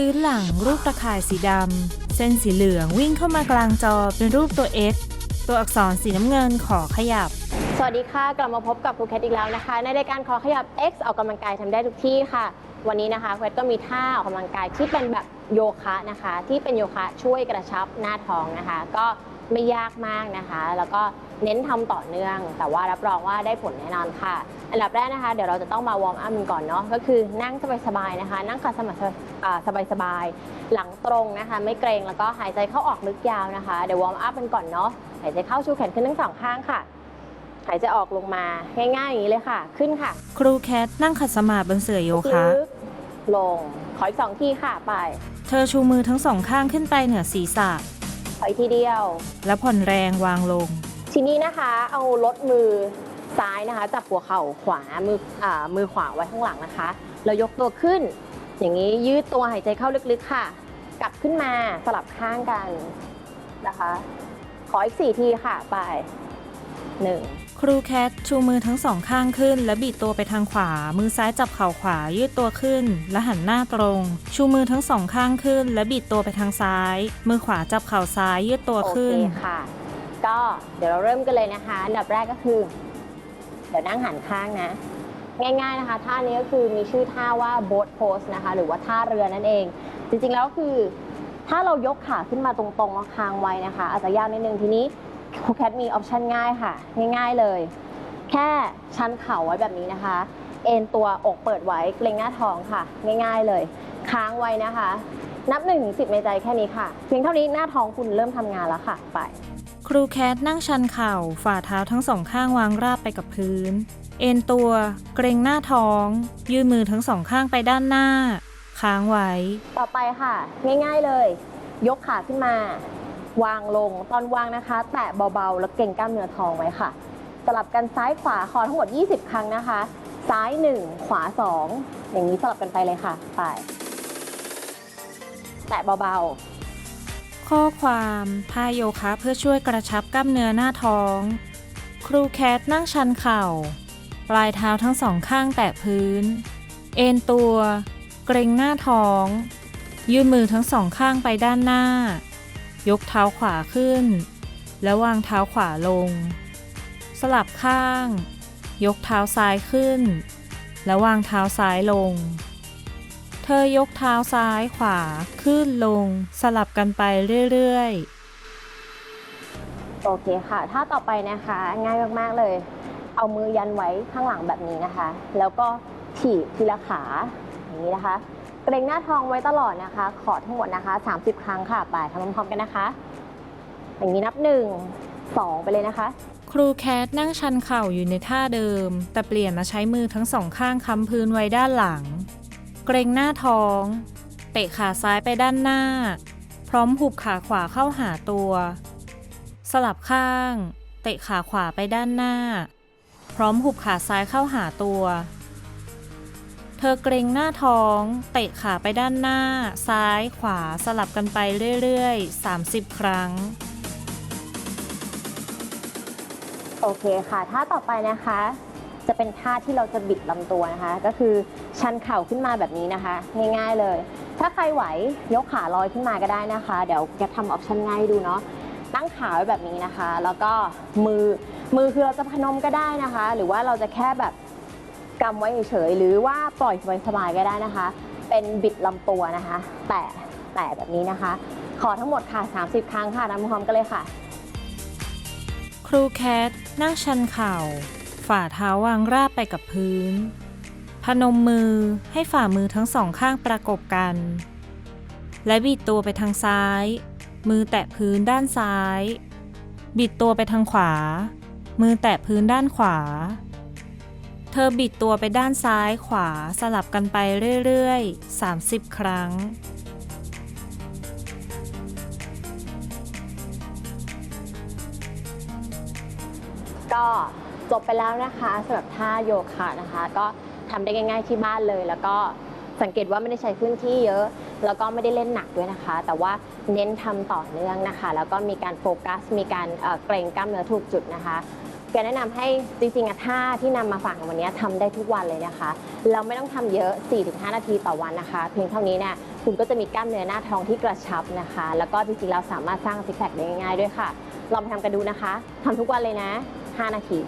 พื้นหลังรูปตะข่ายสีดำ เส้นสีเหลืองวิ่งเข้ามากลางจอเป็นรูปตัว X ตัวอักษรสีน้ำเงินขอขยับ สวัสดีค่ะ กลับมาพบกับครูแคทอีกแล้วนะคะ ในรายการขอขยับ X ออกกำลังกายทำได้ทุกที่ค่ะ วันนี้นะคะครูแคทก็มีท่าออกกำลังกายที่เป็นแบบ โยคะนะคะ ที่เป็นโยคะช่วยกระชับหน้าท้องนะคะ ก็ไม่ยากมากนะคะ แล้วก็เน้นทำต่อเนื่อง แต่ว่ารับรองว่าได้ผลแน่นอนค่ะ อันดับแรกนะคะ เดี๋ยวเราจะต้องมาวอร์มอัพกันก่อนเนาะก็คือนั่งสบายๆนะคะ นั่งขัดสมาธิอ่าสบายๆหลังตรงนะคะ ไม่เกรงแล้วก็หายใจเข้าออกลึกยาวนะคะเดี๋ยววอร์มอัพกันก่อนเนาะหายใจเข้าชูแขนขึ้นทั้งสองข้างค่ะหายใจออกลงมาง่ายๆอย่างนี้เลยค่ะ ขึ้นค่ะ ครูแคทนั่งขัดสมาธิบนเสื่อโยคะลึกลงข ออีกสองทีค่ะไป เธอชูมือทั้งสองข้างขึ้นไปเหนือศีรษะขออีกทีเดียว และผ่อนแรงวางลง ทีนี้นะคะ เอาลดมือซ้ายนะคะ จับหัวเข่าขวามืออ่ามือขวาไว้ข้างหลังนะคะ แล้วยกตัวขึ้น อย่างนี้ยืดตัวหายใจเข้าลึกๆค่ะ กลับขึ้นมาสลับข้างกันนะคะ ขออีกสี่ทีค่ะไป หนึ่งครูแคทชูมือทั้งสองข้างขึ้น และบิดตัวไปทางขวา มือซ้ายจับเข่าขวายืดตัวขึ้น และหันหน้าตรง ชูมือทั้งสองข้างขึ้น และบิดตัวไปทางซ้าย มือขวาจับเข่าซ้ายยืดตัวโอเคขึ้นค่ะ ก็เดี๋ยวเราเริ่มกันเลยนะคะ อันดับแรกก็คือ เดี๋ยวนั่งหันข้างนะ ง่ายๆนะคะ ท่านี้ก็คือมีชื่อท่าว่า boat pose นะคะ หรือว่าท่าเรือนั่นเอง จริงๆแล้วคือถ้าเรายกขาขึ้นมาตรงๆแล้วค้างไว้นะคะ อาจจะยากนิดนึงทีนี้ ครูแคทมีออปชันง่ายค่ะ ง่ายๆเลย แค่ชันเข่าไว้แบบนี้นะคะ เอ็นตัวอกเปิดไว้เกรงหน้าท้องค่ะ ง่ายๆเลย ค้างไว้นะคะ นับ1นถึงสิในใจแค่นี้ค่ะ เพียงเท่านี้หน้าท้องคุณเริ่มทำงานแล้วค่ะ ไป ครูแคทนั่งชันเข่า ฝ่าเท้าทั้งสองข้างวางราบไปกับพื้น เอ็นตัว เกรงหน้าท้อง ยืดมือทั้งสองข้างไปด้านหน้า ค้างไว้ ต่อไปค่ะ ง่ายๆเลย ยกขาขึ้นมา วางลงตอนวางนะคะ แตะเบาๆ แล้วเก่งกล้ามเนื้อท้องไว้ค่ะ สลับกันซ้ายขวาขอทั้งหมด 20 ครั้งนะคะ ซ้าย 1 ขวา 2 อย่างนี้สลับกันไปเลยค่ะ ไป แตะเบาๆ ข้อความท่าโยคะเพื่อช่วยกระชับกล้ามเนื้อหน้าท้อง ครูแคทนั่งชันเข่า ปลายเท้าทั้งสองข้างแตะพื้น เอ็นตัว เกรงหน้าท้อง ยืดมือทั้งสองข้างไปด้านหน้า ยกเท้าขวาขึ้น แล้ววางเท้าขวาลง สลับข้าง ยกเท้าซ้ายขึ้น แล้ววางเท้าซ้ายลง เธอยกเท้าซ้ายขวาขึ้นลง สลับกันไปเรื่อยๆ โอเคค่ะถ้าต่อไปนะคะ ง่ายมากๆเลย เอามือยันไว้ข้างหลังแบบนี้นะคะ แล้วก็ถีบทีละขาอย่างนี้นะคะ เกรงหน้าท้องไว้ตลอดนะคะ ขอทั้งหมดนะคะ 30 ครั้งค่ะ ไปทำพร้อมๆกันนะคะ อย่างนี้นับ 1 2 ไปเลยนะคะ ครูแคทนั่งชันเข่าอยู่ในท่าเดิม แต่เปลี่ยนมาใช้มือทั้งสองข้างค้ำพื้นไว้ด้านหลัง เกรงหน้าท้อง เตะขาซ้ายไปด้านหน้า พร้อมหุบขาขวาเข้าหาตัว สลับข้าง เตะขาขวาไปด้านหน้า พร้อมหุบขาซ้ายเข้าหาตัว ธอเกรงหน้าท้อง เตะขาไปด้านหน้า ซ้ายขวาสลับกันไปเรื่อยๆ 30 ครั้ง โอเคค่ะ ท่าต่อไปนะคะ จะเป็นท่าที่เราจะบิดลำตัวนะคะ ก็คือชันเข่าขึ้นมาแบบนี้นะคะ ง่ายๆเลย ถ้าใครไหวยกขาลอยขึ้นมาก็ได้นะคะ เดี๋ยวจะทำออปชันง่ายดูเนาะตั้งขาไว้แบบนี้นะคะ แล้วก็มือมือคือเราจะพนมก็ได้นะคะ หรือว่าเราจะแค่แบบ กำไว้เฉยๆหรือว่าปล่อยสบายๆก็ได้นะคะ เป็นบิดลำตัวนะคะ แต่แต่แบบนี้นะคะ ขอทั้งหมดค่ะ 30 ครั้งค่ะทำพร้อมกันเลยค่ะ ครูแคทนั่งชันเข่า ฝ่าเท้าวางราบไปกับพื้น พนมมือให้ฝ่ามือทั้งสองข้างประกบกัน และบิดตัวไปทางซ้าย มือแตะพื้นด้านซ้าย บิดตัวไปทางขวา มือแตะพื้นด้านขวา เธอบิดตัวไปด้านซ้ายขวาสลับกันไปเรื่อยๆ 30 ครั้ง ก็จบไปแล้วนะคะสำหรับท่าโยคะนะคะ ก็ทำได้ง่าย ๆที่บ้านเลย แล้วก็สังเกตว่าไม่ได้ใช้พื้นที่เยอะ แล้วก็ไม่ได้เล่นหนักด้วยนะคะ แต่ว่าเน้นทำต่อเนื่องนะคะ แล้วก็มีการโฟกัส มีการเอ่อเกรงกล้ามเนื้อถูกจุดนะคะ แกแนะนำให้จริงๆอะท่าที่นำมาฝากในวันนี้ทำได้ทุกวันเลยนะคะ เราไม่ต้องทำเยอะ 4-5 นาทีต่อวันนะคะ เพียงเท่านี้เนี่ยคุณก็จะมีกล้ามเนื้อหน้าท้องที่กระชับนะคะ แล้วก็จริงๆเราสามารถสร้างซิกแพคได้ง่ายๆด้วยค่ะ ลองไปทำกันดูนะคะทำทุกวันเลยนะ 5 นาที